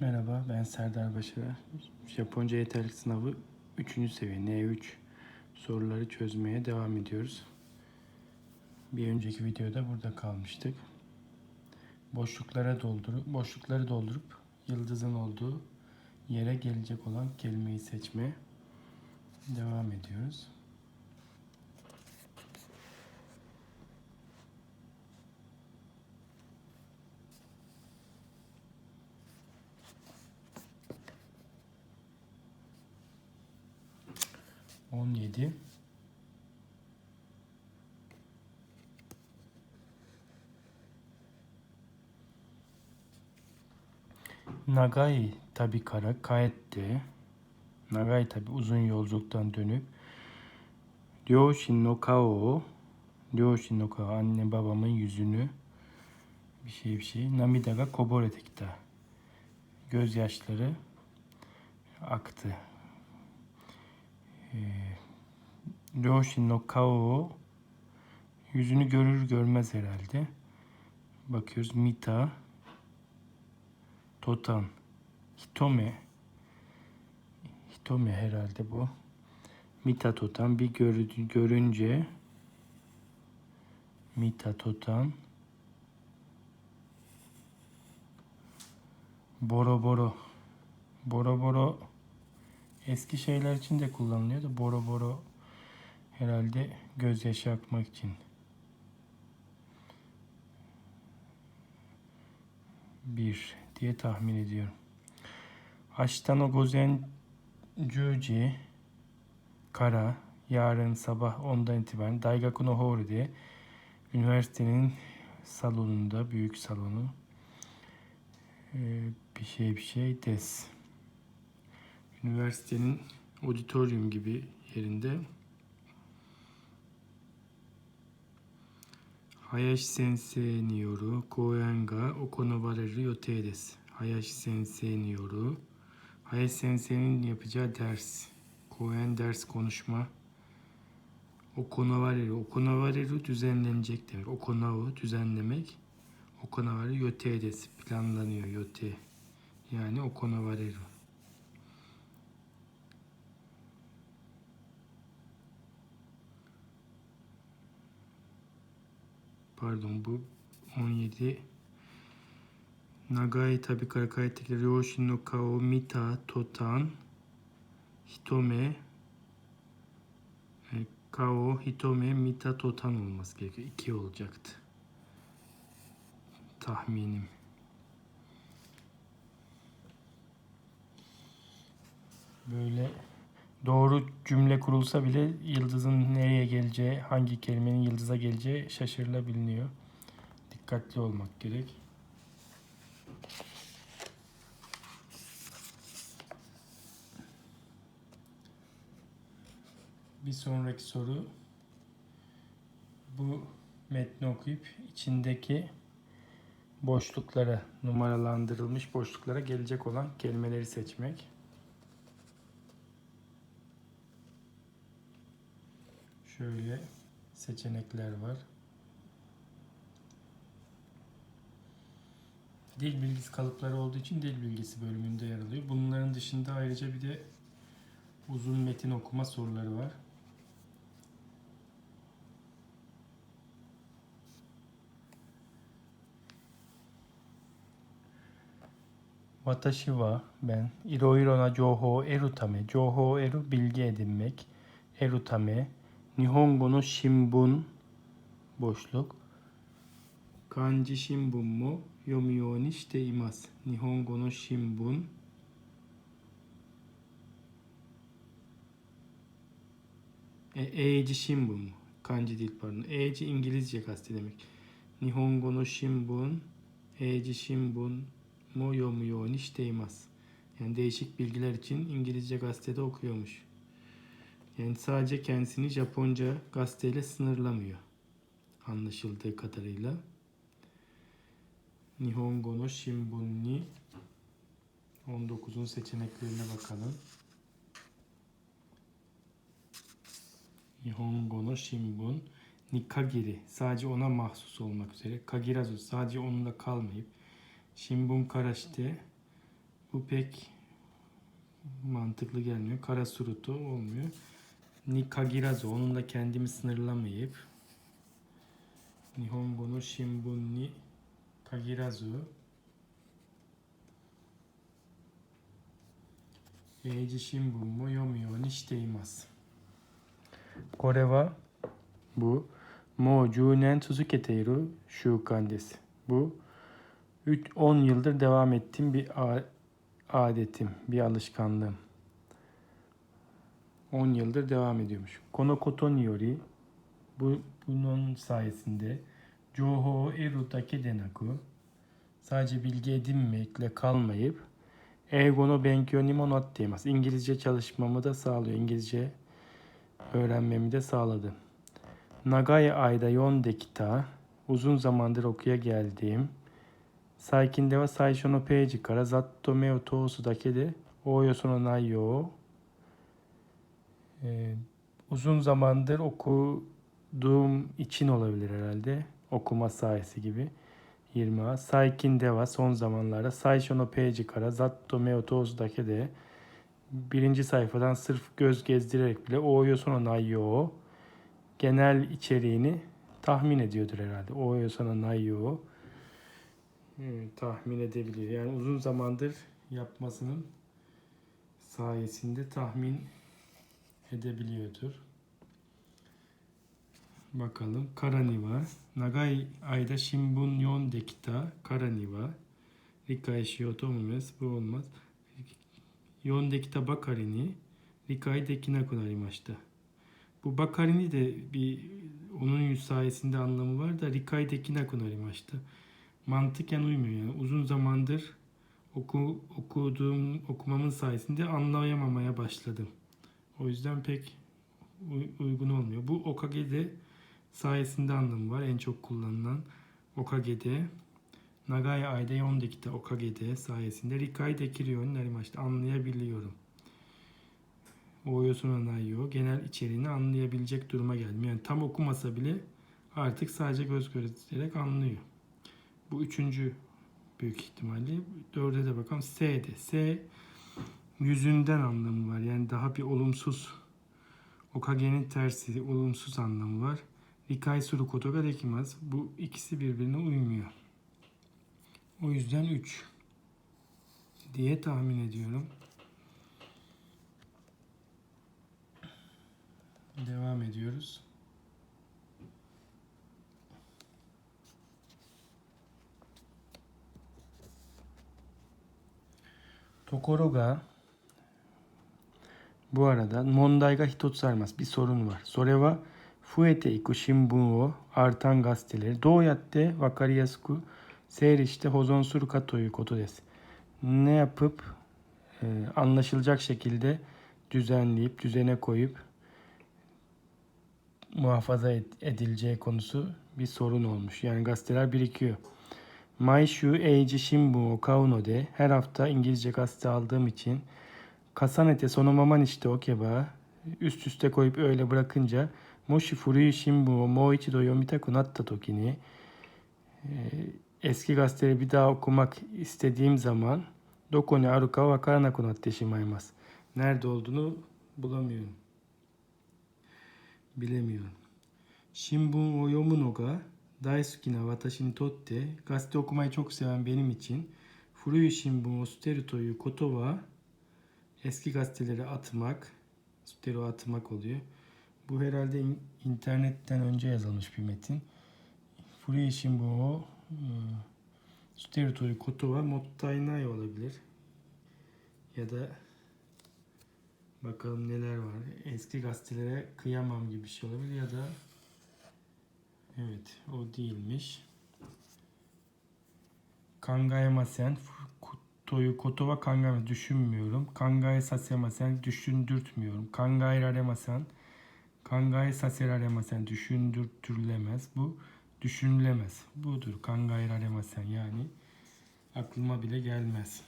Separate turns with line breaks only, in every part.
Merhaba, ben Serdar Başarar. Japonca yeterlik sınavı 3. seviye N3 soruları çözmeye devam ediyoruz. Bir önceki videoda burada kalmıştık. Boşluklara doldurup boşlukları doldurup yıldızın olduğu yere gelecek olan kelimeyi seçmeye devam ediyoruz. On yedi. Nagai tabi kara kaetti. Nagai tabi uzun yolculuktan dönüp Ryoshin no kao Ryoshin no kao anne babamın yüzünü bir şey bir şey Namida ga koborete kita. Gözyaşları aktı. Ee, Ryoshin no kao yüzünü görür görmez herhalde. Bakıyoruz Mita Totan Hitome Hitome herhalde bu. Mita Totan bir görü- görünce Mita Totan Boro Boro Boro Boro eski şeyler için de kullanılıyordu. Boro Boro herhalde gözyaşı akmak için. Bir diye tahmin ediyorum. Haştano Gozen Juji Kara yarın sabah 10'dan itibaren Daigaku no Horu'de üniversitenin salonunda büyük salonu ee, bir şey bir şey des. Üniversitenin auditorium gibi yerinde Hayashi sensei ni yoru koen ga okonowareru yotei desu. Hayashi sensei ni yoru Hayashi sensei'nin yapacağı ders. Koen ders konuşma. Okonowareru. Okonowareru düzenlenecek demek. Okonavu düzenlemek. Okonowareru yotei desu. Planlanıyor yotei. Yani okonowareru. Pardon bu 17 Nagai tabi karakayeteki Ryoshin no kao mita totan hitome e, kao hitome mita totan olması gerekiyor. 2 olacaktı. Tahminim. Böyle doğru cümle kurulsa bile yıldızın nereye geleceği, hangi kelimenin yıldıza geleceği şaşırılabiliyor. Dikkatli olmak gerek. Bir sonraki soru bu metni okuyup içindeki boşluklara, numaralandırılmış boşluklara gelecek olan kelimeleri seçmek. Şöyle seçenekler var. Dil bilgisi kalıpları olduğu için dil bilgisi bölümünde yer alıyor. Bunların dışında ayrıca bir de uzun metin okuma soruları var. Watashi wa ben iroiro na jouhou o eru tame, jouhou eru bilgi edinmek, eru tame, Nihongo no shimbun boşluk Kanji shimbun mo yomuyo ni shite imasu. Nihongo no shimbun e, Eiji shimbun mu? Kanji değil pardon. Eiji İngilizce gazete demek. Nihongo no shimbun Eiji shimbun mo yomuyo ni shite imasu. Yani değişik bilgiler için İngilizce gazetede okuyormuş. Yani sadece kendisini Japonca gazeteyle sınırlamıyor. Anlaşıldığı kadarıyla. Nihongo no Shimbun ni 19'un seçeneklerine bakalım. Nihongo no Shimbun ni kagiri sadece ona mahsus olmak üzere. Kagirazu sadece onunla kalmayıp Shimbun karashite Bu pek mantıklı gelmiyor. Kara surutu olmuyor Ni kagirazu. Onunla kendimi sınırlamayıp Nihongo no shimbun ni kagirazu Eiji shimbun mo yomuyo ni shiteimasu. これは bu もう10年続けている習慣です。Bu 3 10 yıldır devam ettiğim bir a- adetim, bir alışkanlığım. 10 yıldır devam ediyormuş. Kono koto ni yori bu bunun sayesinde joho eru dake de naku sadece bilgi edinmekle kalmayıp eigo no benkyou ni mo natteimasu. İngilizce çalışmamı da sağlıyor. İngilizce öğrenmemi de sağladı. Nagai ayda yonde kita uzun zamandır okuya geldiğim Saikin de wa saisho no peiji kara zatto me o tousu dake de ooyosu no naiyou o Ee, uzun zamandır okuduğum için olabilir herhalde. Okuma sayesi gibi. 20 Saikin de wa son zamanlarda saisho no peiji kara zatto me o tousu dake de birinci sayfadan sırf göz gezdirerek bile ooyosu no naiyou o genel içeriğini tahmin ediyordur herhalde. Ooyosu no naiyou o Hmm, tahmin edebiliyor. Yani uzun zamandır yapmasının sayesinde tahmin edebiliyordur. Bakalım. Karaniwa. Nagai ayda shimbun yonde kita karaniwa. Rikai shiyou to omoimasu. Bu olmaz. Yonde kita bakari ni rikai dekinaku narimashita. Bu bakarini de bir onun yüz sayesinde anlamı var da rikai dekinaku narimashita mantıken uymuyor. Yani uzun zamandır oku, okuduğum okumamın sayesinde anlayamamaya başladım. O yüzden pek uy- uygun olmuyor. Bu Okage'de sayesinde anlamı var. En çok kullanılan Okage'de. Nagai ayda yondekite Okage'de sayesinde Rikai dekiriyor narimashita anlayabiliyorum. Oyosuna nayo genel içeriğini anlayabilecek duruma geldim. Yani tam okumasa bile artık sadece göz göstererek anlıyor. Bu üçüncü büyük ihtimalle. Dörde de bakalım. S'de. S yüzünden anlamı var. Yani daha bir olumsuz Okage'nin tersi olumsuz anlamı var. Rikai suru koto ga dekimaz. Bu ikisi birbirine uymuyor. O yüzden 3 diye tahmin ediyorum. Devam ediyoruz. Tokoro ga bu arada Mondai ga hitotsu Bir sorun var. Sore wa fuete iku shinbun wo artan gazeteleri do yatte wakariyasuku seirishite hozon suru ka koto desu. Ne yapıp e, anlaşılacak şekilde düzenleyip düzene koyup muhafaza edileceği konusu bir sorun olmuş. Yani gazeteler birikiyor. Maishu Eiji Shimbun Okauno'de her hafta İngilizce gazete aldığım için kasanete sonomaman işte okeba üst üste koyup öyle bırakınca Moshi Furui Shimbun o mou ichido yomitaku natta toki ni e, eski gazeteleri bir daha okumak istediğim zaman doko ni aru ka wakaranaku natte shimaimasu. Nerede olduğunu bulamıyorum. Bilemiyorum. Shimbun o yomu no ga daisuki na watashi ni totte gazete okumayı çok seven benim için Furui Shimbun o suteru toyu koto wa eski gazeteleri atmak suteru atmak oluyor. Bu herhalde in- internetten önce yazılmış bir metin. Furui Shimbun o e, suteru toyu koto wa mottainai olabilir. Ya da bakalım neler var. Eski gazetelere kıyamam gibi bir şey olabilir ya da Evet, o değilmiş. Kangayamasen toyu kotowa kangayama düşünmüyorum. Kangai sasemasen düşündürtmüyorum. Kangai raremasen kangai saseraremasen düşündürtürülemez. Bu düşünülemez. Budur. Kangai raremasen yani aklıma bile gelmez.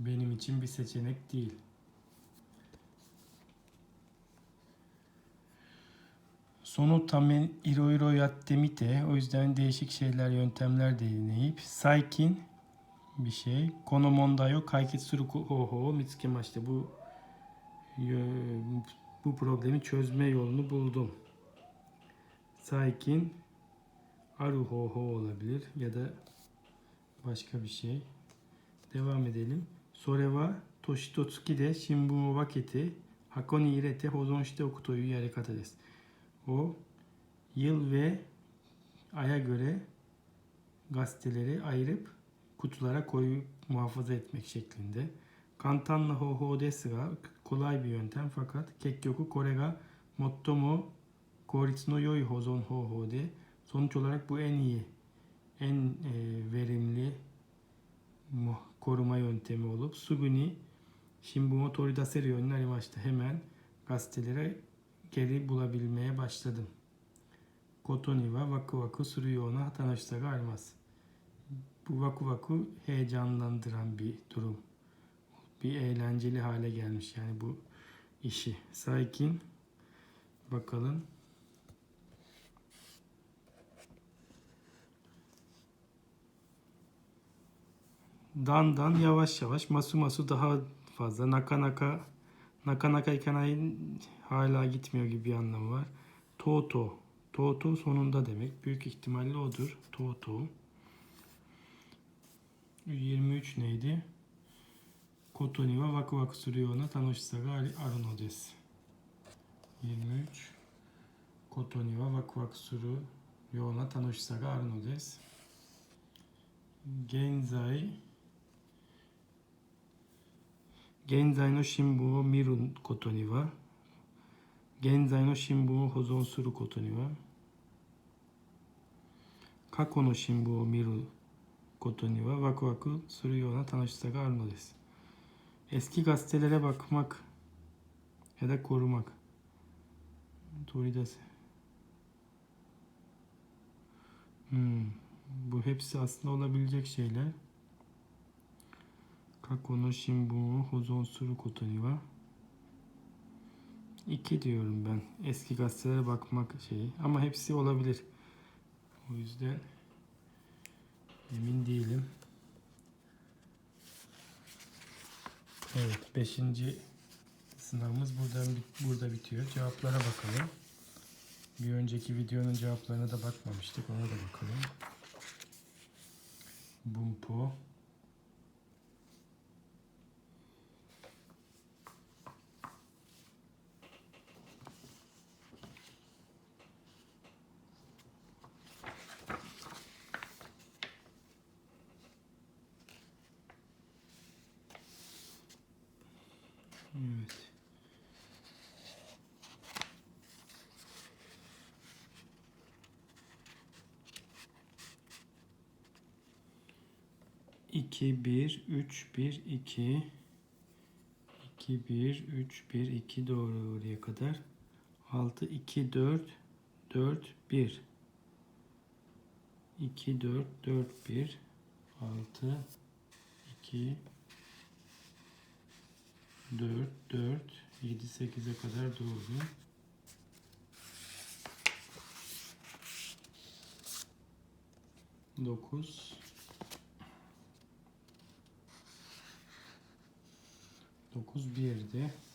Benim için bir seçenek değil. Sonu tamen iroiro yatte mite. O yüzden değişik şeyler, yöntemler deneyip. Saikin bir şey. Kono mondai o kaiketsu hoho o mitsukemashite. Bu bu problemi çözme yolunu buldum. Saikin aru hoho olabilir ya da başka bir şey. Devam edelim. Sore wa toshi to tsuki de shinbun o wakete hako ni irete hozon shite oku to yu yarikata desu. O yıl ve aya göre gazeteleri ayırıp kutulara koyup muhafaza etmek şeklinde. Kantanla hoho desu ga kolay bir yöntem fakat kekyoku kore ga mottomo kouritsu no yoi hozon hoho de sonuç olarak bu en iyi en e, verimli koruma yöntemi olup suguni shimbun o toridaseru yo ni narimashita. Hemen gazetelere geri bulabilmeye başladım. Koto ni wa waku waku suru yona hatanashita ga arimasu. Bu vaku vaku heyecanlandıran bir durum. Bir eğlenceli hale gelmiş yani bu işi. Sakin bakalım. Dan dan yavaş yavaş masu masu daha fazla naka naka naka naka ikanai hala gitmiyor gibi bir anlamı var. Toto Toto sonunda demek. Büyük ihtimalle odur. Toto. 23 neydi? Koto ni wa waku waku suru yo na tanoshisa ga aru no desu. 23 Koto ni wa waku waku suru yo na tanoshisa ga aru no desu. Genzai Genzai no shinbun o miru koto ni wa 現在の新聞を保存することには過去の新聞を見ることにはワクワクするような楽しさがあるのです。Eski gazetelere bakmak ya da korumak. Toridas. Hmm. Bu hepsi aslında olabilecek şeyler. 過去の新聞を保存することには İki diyorum ben. Eski gazetelere bakmak şeyi. Ama hepsi olabilir. O yüzden emin değilim. Evet, beşinci sınavımız buradan bit- burada bitiyor. Cevaplara bakalım. Bir önceki videonun cevaplarına da bakmamıştık. Ona da bakalım. Bumpo. Evet. İki, bir, üç, bir, iki. İki, bir, üç, bir, iki doğru oraya kadar. Altı, iki, dört, dört, bir. İki, dört, dört, bir. Altı, iki, 4, 4, 7, 8'e kadar doğru. Dokuz. Dokuz birdi. Evet.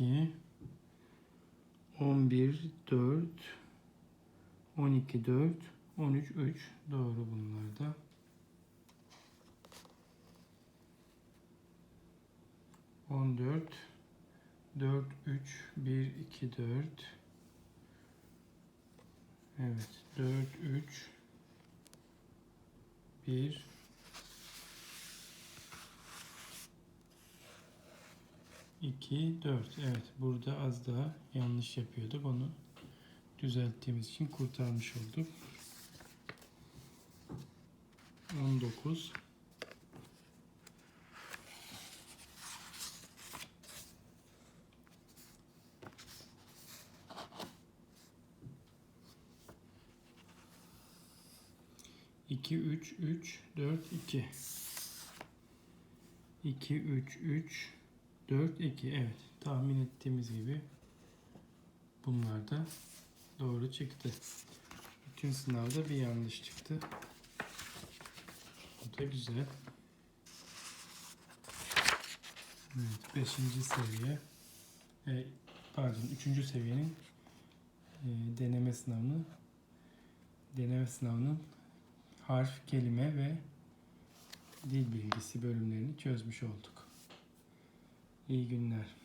12 11 4 12 4 13 3 doğru bunlar da. On dört, dört, üç, bir, iki, dört. Evet, dört, üç, bir, 2, 4. Evet burada az daha yanlış yapıyorduk. Onu düzelttiğimiz için kurtarmış olduk. 19. 2 3 3 4 2 2 3 3 4 2 evet tahmin ettiğimiz gibi bunlar da doğru çıktı. Bütün sınavda bir yanlış çıktı. Bu da güzel. Evet 5. seviye e, pardon 3. seviyenin e, deneme sınavını deneme sınavının harf, kelime ve dil bilgisi bölümlerini çözmüş olduk. İyi günler.